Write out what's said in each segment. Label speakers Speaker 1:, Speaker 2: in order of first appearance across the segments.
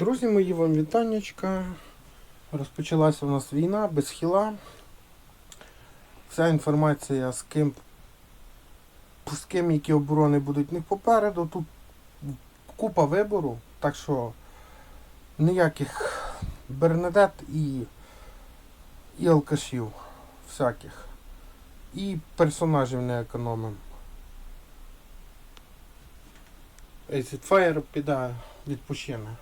Speaker 1: Друзі мої, вам вітаннячка. Розпочалася у нас війна без хіла. Вся інформація з ким, з ким які оборони будуть не попереду. Тут купа вибору, так що ніяких бернедет і, і алкашів всяких. І персонажів не економимо. Acid Fire піде відпущене.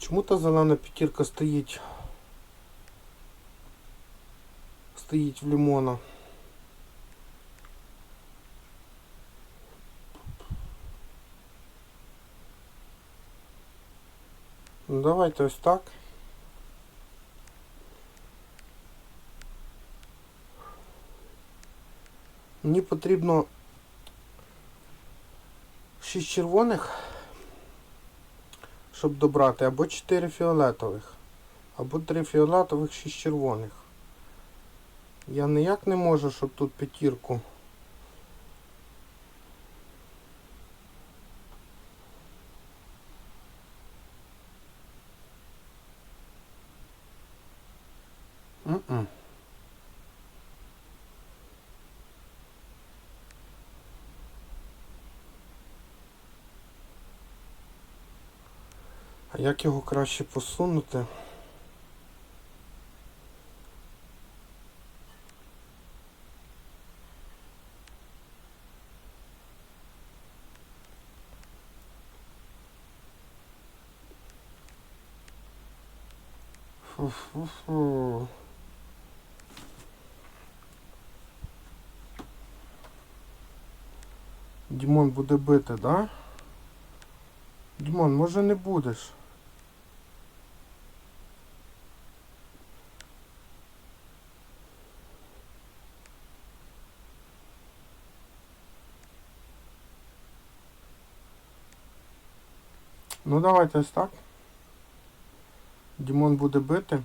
Speaker 1: Чому та зелена п'ятірка стоїть? Стоїть в лимона. Ну давайте ось так. Мені потрібно 6 червоних, щоб добрати, або 4 фіолетових, або 3 фіолетових, 6 червоних. Я ніяк не можу, щоб тут п'ятірку. М-м. А як його краще посунути? Фу-фу-фу. Дімон буде бити, да? Дімон, може не будеш? Ну давайте ось так. Дімон буде бити.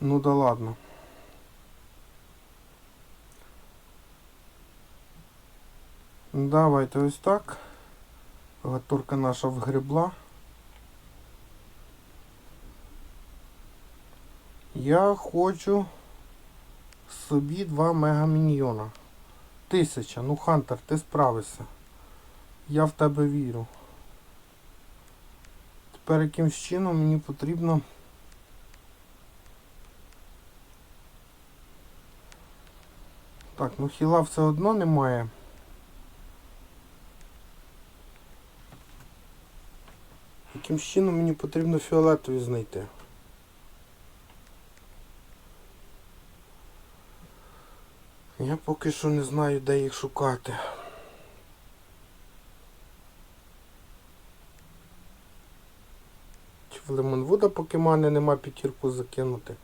Speaker 1: Ну да ладно. Давайте ось так. Гатурка наша вгребла. Я хочу собі два мегаміньйона. Тисяча. Ну, Хантер, ти справишся. Я в тебе вірю. Тепер якимсь чином мені потрібно Так, ну хіла все одно немає. Яким чином мені потрібно фіолетові знайти? Я поки що не знаю, де їх шукати. Чи в Лемонвуда поки мене нема п'ятірку закинути.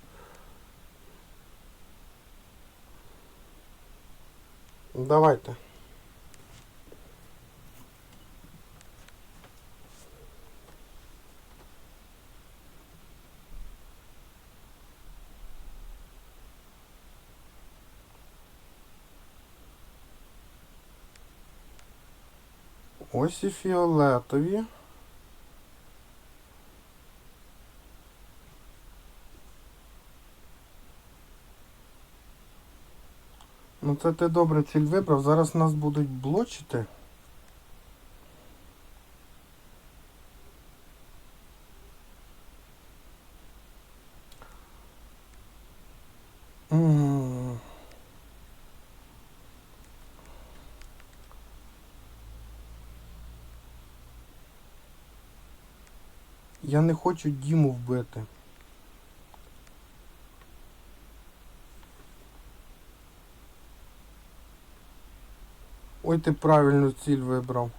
Speaker 1: Давайте. Ось і фіолетові. Ну це ти добре ціль вибрав. Зараз нас будуть блочити. М. Я не хочу Діму вбити. Ой, ти правильну ціль вибрав.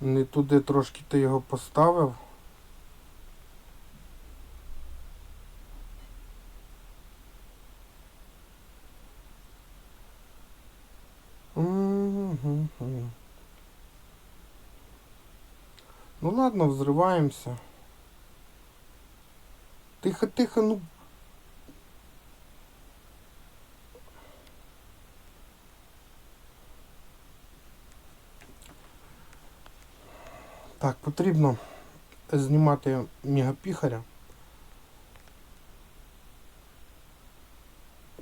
Speaker 1: Не туди трошки ти його поставив. Мгм. Ну взрываемся. Тихо, тихо, ну. Так, потрібно знімати мегапіхаря.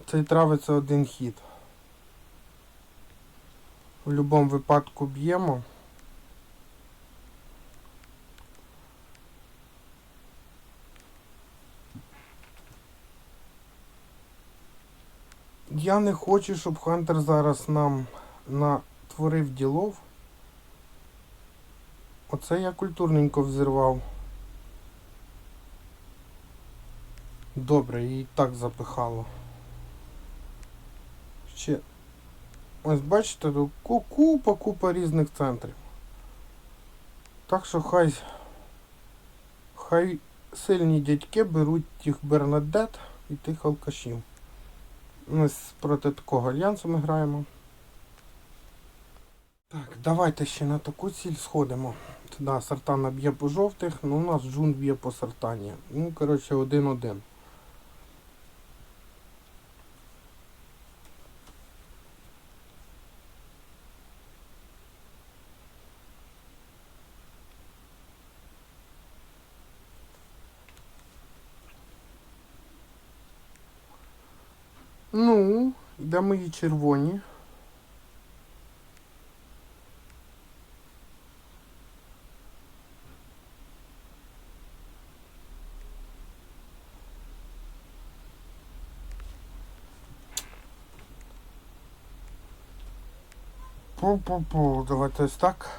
Speaker 1: Цей травиться один хід. В будь-якому випадку б'ємо. Я не хочу, щоб Хантер зараз нам натворив ділов. Оце я культурненько взірвав. Добре, її так запихало. Ще. Ось бачите, тут ку- купа, купа різних центрів. Так що хай. Хай сильні дядьки беруть тих Бернадет і тих алкашів. Ми проти такого альянсу ми граємо. Так, давайте ще на таку ціль сходимо. Да, Сартана б'є по жовтих, ну у нас Джун б'є по Сартані. Ну, коротше, один-один. Ну, де мої червоні? Пу-пу-пу, давайте ось так.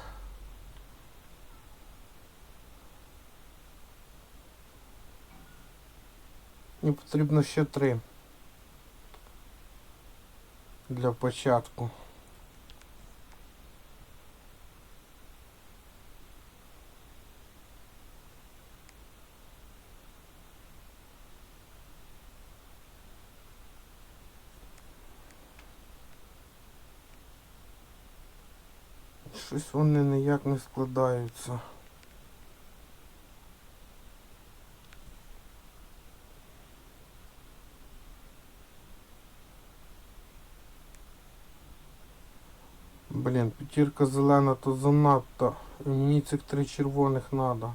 Speaker 1: Мені потрібно ще три. Для початку. Щось вони ніяк не складаються. Блін, п'ятірка зелена то занадто. Мені цих три червоних надо.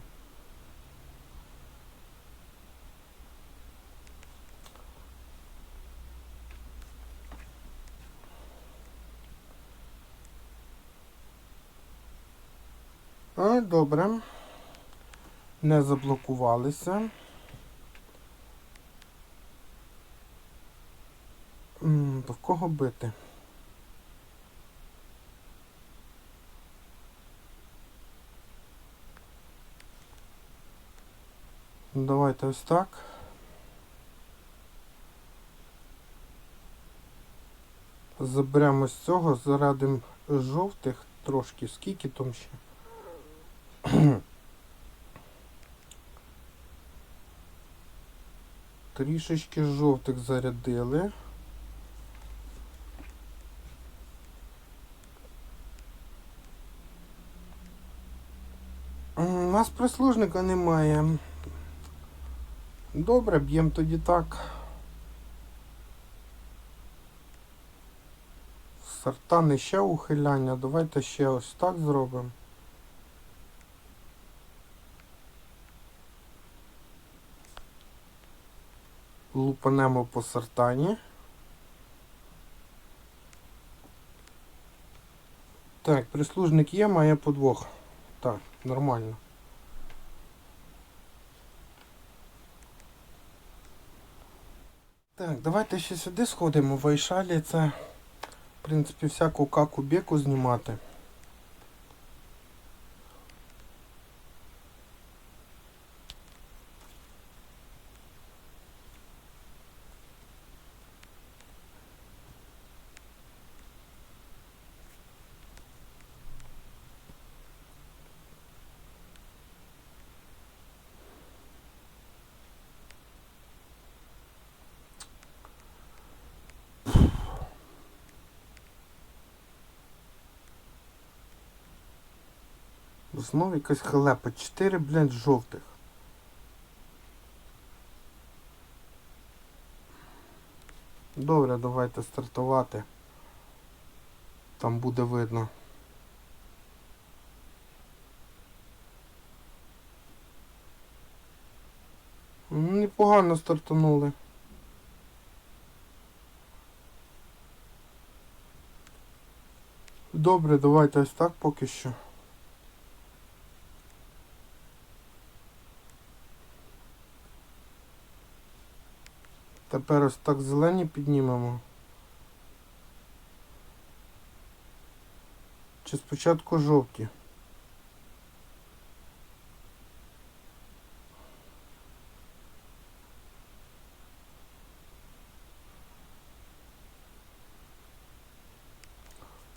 Speaker 1: А, добре. Не заблокувалися. В кого бити? Ну, Давайте ось так. Заберемо з цього, зарадимо жовтих трошки. Скільки там ще? Трішечки жовтих зарядили. У нас прислужника немає. Добре, б'ємо тоді так. Сартани ще ухиляння. Давайте ще ось так зробимо. Лупанемо по сартані. Так, прислужник є, має подвох. Так, нормально. Так, давайте ще сюди сходимо. В Айшалі це, в принципі, всяку каку беку знімати. Знову якась халепа. Чотири, блядь, жовтих. Добре, давайте стартувати. Там буде видно. Непогано стартанули. Добре, давайте ось так поки що. Тепер ось так зелені піднімемо. Чи спочатку жовті?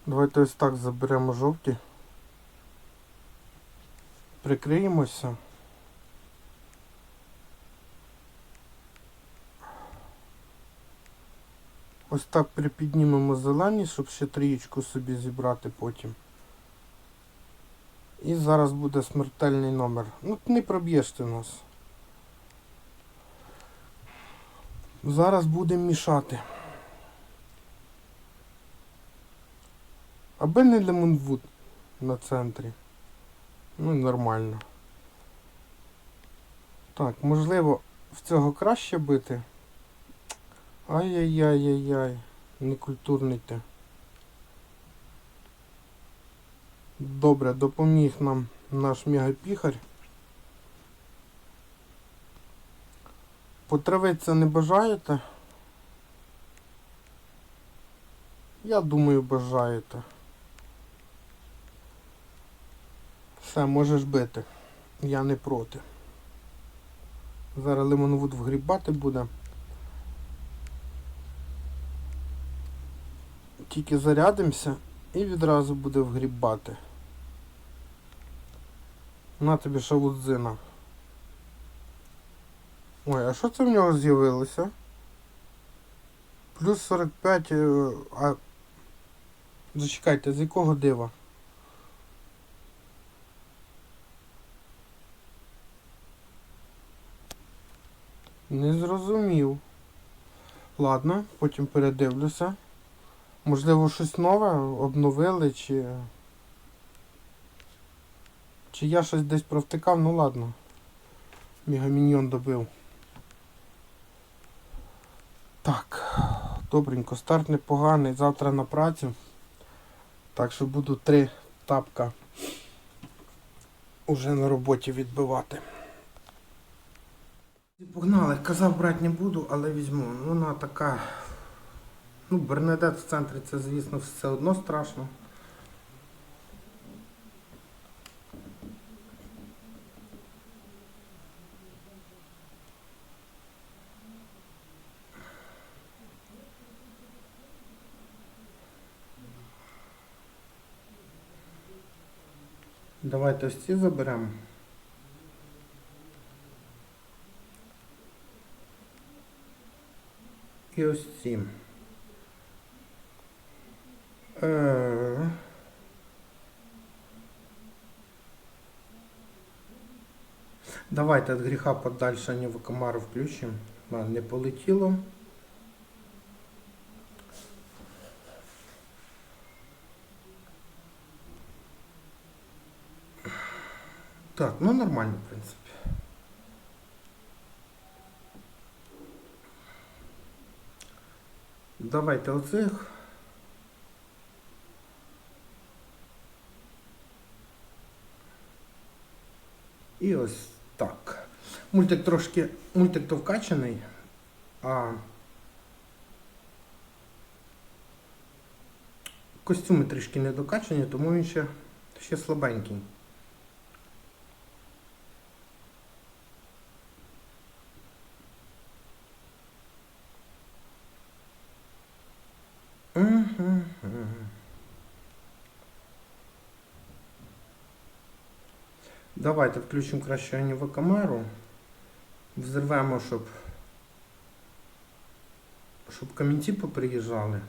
Speaker 1: Давайте ось так заберемо жовті. Прикриємося. Ось так припіднімемо зелені, щоб ще трієчку собі зібрати потім. І зараз буде смертельний номер. Ну не проб'єш ти нас. Зараз будемо мішати. Аби не лемонвуд на центрі. Ну нормально. Так, можливо, в цього краще бити. Ай-яй-яй-яй-яй. Некультурний ти. Добре, допоміг нам наш мегапіхар. Потравитися не бажаєте? Я думаю, бажаєте. Все, можеш бити. Я не проти. Зараз лимонвуд вгрібати буде. Тільки зарядимося і відразу буде вгрібати. На тобі шавудзина. Ой, а що це в нього з'явилося? Плюс 45. е, А... Зачекайте, з якого дива? Не зрозумів. Ладно, потім передивлюся. Можливо, щось нове обновили, чи. Чи я щось десь провтикав, ну ладно. Мегаміньйон добив. Так, добренько, старт непоганий, завтра на працю. Так що буду три тапка уже на роботі відбивати. Погнали, казав брати не буду, але візьму. Ну, Вона така. Ну, Бернадет в центрі це, звісно, все одно страшно. Давайте ось ці заберемо. І ось ці. Е, Давайте от гріха подальше не в комару включимо. А, Не полетіло. Так, ну нормально, в принципі. Давайте оцих. І ось так. Мультик трошки, мультик то вкачаний, а костюми трішки не докачані, тому він ще, ще слабенький. Давайте включимо краще аніву камеру. Взривемо, щоб щоб камінці поприїжджали.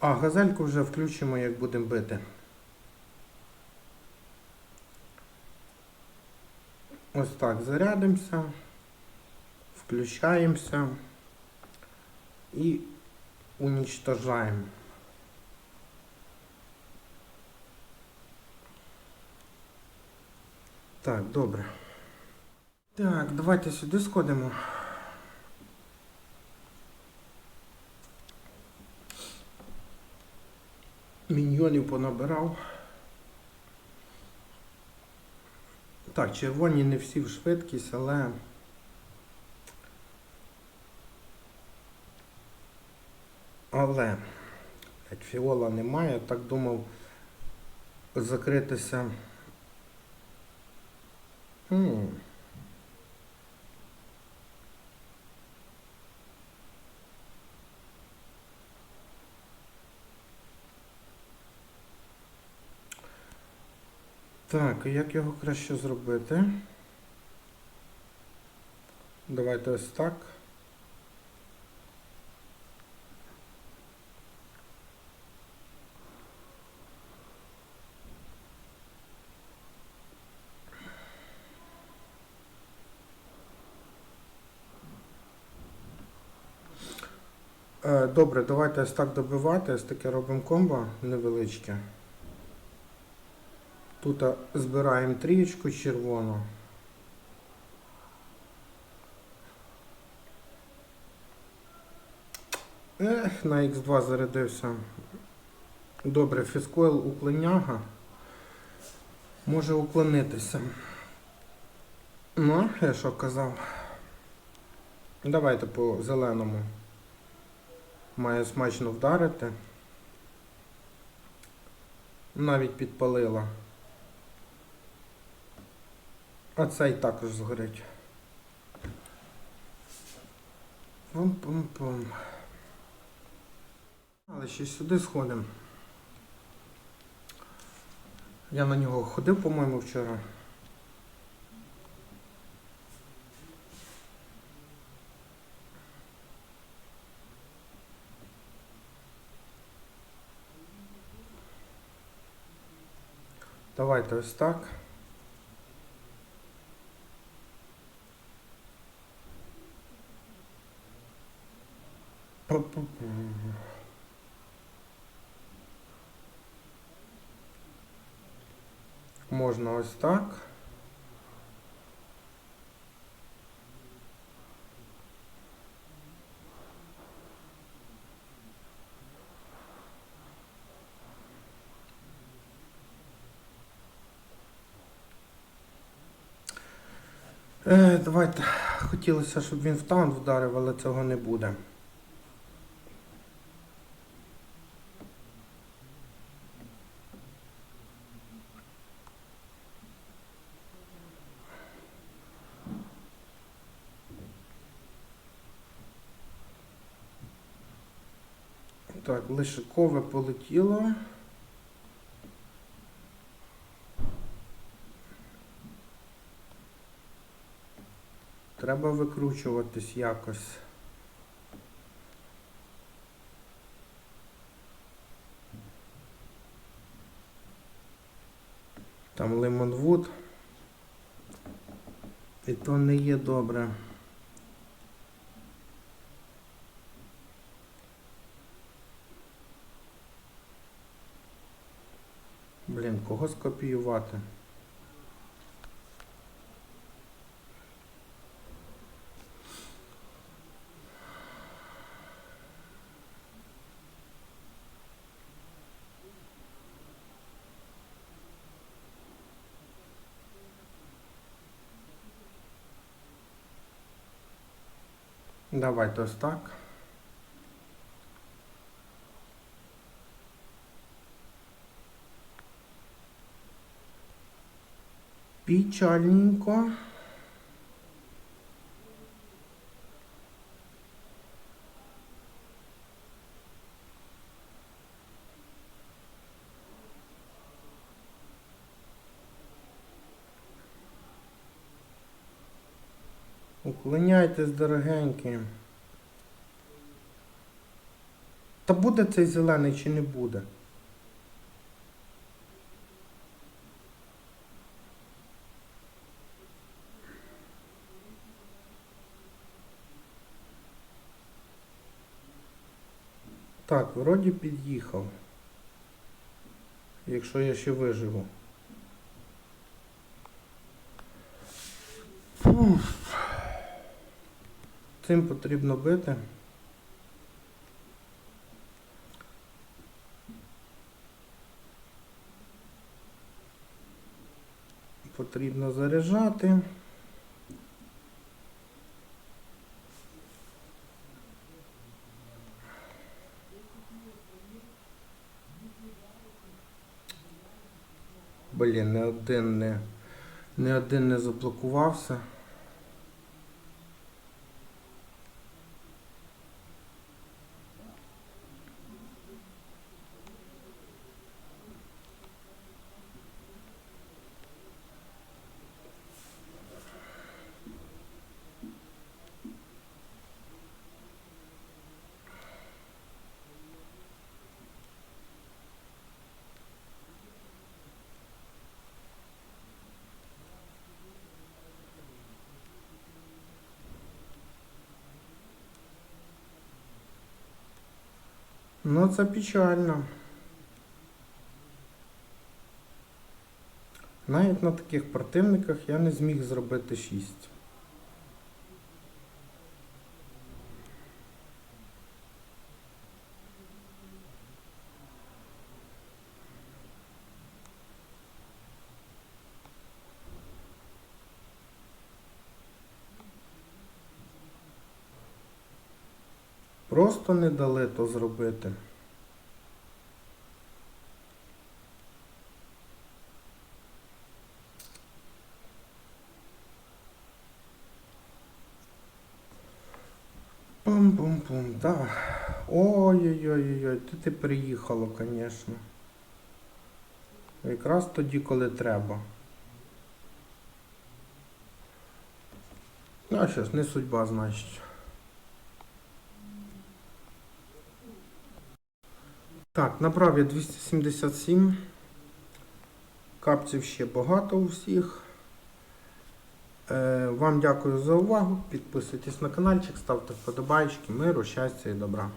Speaker 1: А газельку вже включимо, як будемо бити. Ось так зарядимося, включаємося і унічтожаємо. Так, добре. Так, давайте сюди сходимо. Міньйонів понабирав. Так, червоні не всі в швидкість, але. Але. Фіола немає, так думав закритися. М. Так, як його краще зробити? Давайте ось так. Добре, давайте ось так добивати, ось таке робимо комбо невеличке. Тут збираємо трієчку червону. Ех, на Х2 зарядився. Добре, фіскойл уклоняга. Може уклонитися. Ну, я що казав. Давайте по зеленому. Має смачно вдарити. Навіть підпалила. А цей також згорить. Пум-пум-пум. Але ще сюди сходимо. Я на нього ходив, по-моєму, вчора. Давайте ось так. Пу-пу-пу. Можна ось так. Давайте. Хотілося, щоб він в таунт вдарив, але цього не буде. Так, лишикове полетіло. Треба викручуватись якось. Там лимонвуд. І то не є добре. Блін, кого скопіювати? Давайте ось так. Печальненько. Уклоняйтесь, дорогенькі. Та буде цей зелений чи не буде? Так, вроді під'їхав. Якщо я ще виживу. Фух. Цим потрібно бити. Потрібно заряджати. Блін, не один не, не один не заблокувався. Ну, це печально. Навіть на таких противниках я не зміг зробити 6. Просто не дали то зробити. Пум-пум-пум, да. Ой-ой-ой-ой, ти ти приїхало, звісно. Якраз тоді, коли треба. Ну, а щось, не судьба, значить. Так, набрав я 277. Капців ще багато у всіх. Е, вам дякую за увагу. Підписуйтесь на каналчик, ставте вподобайки, миру, щастя і добра.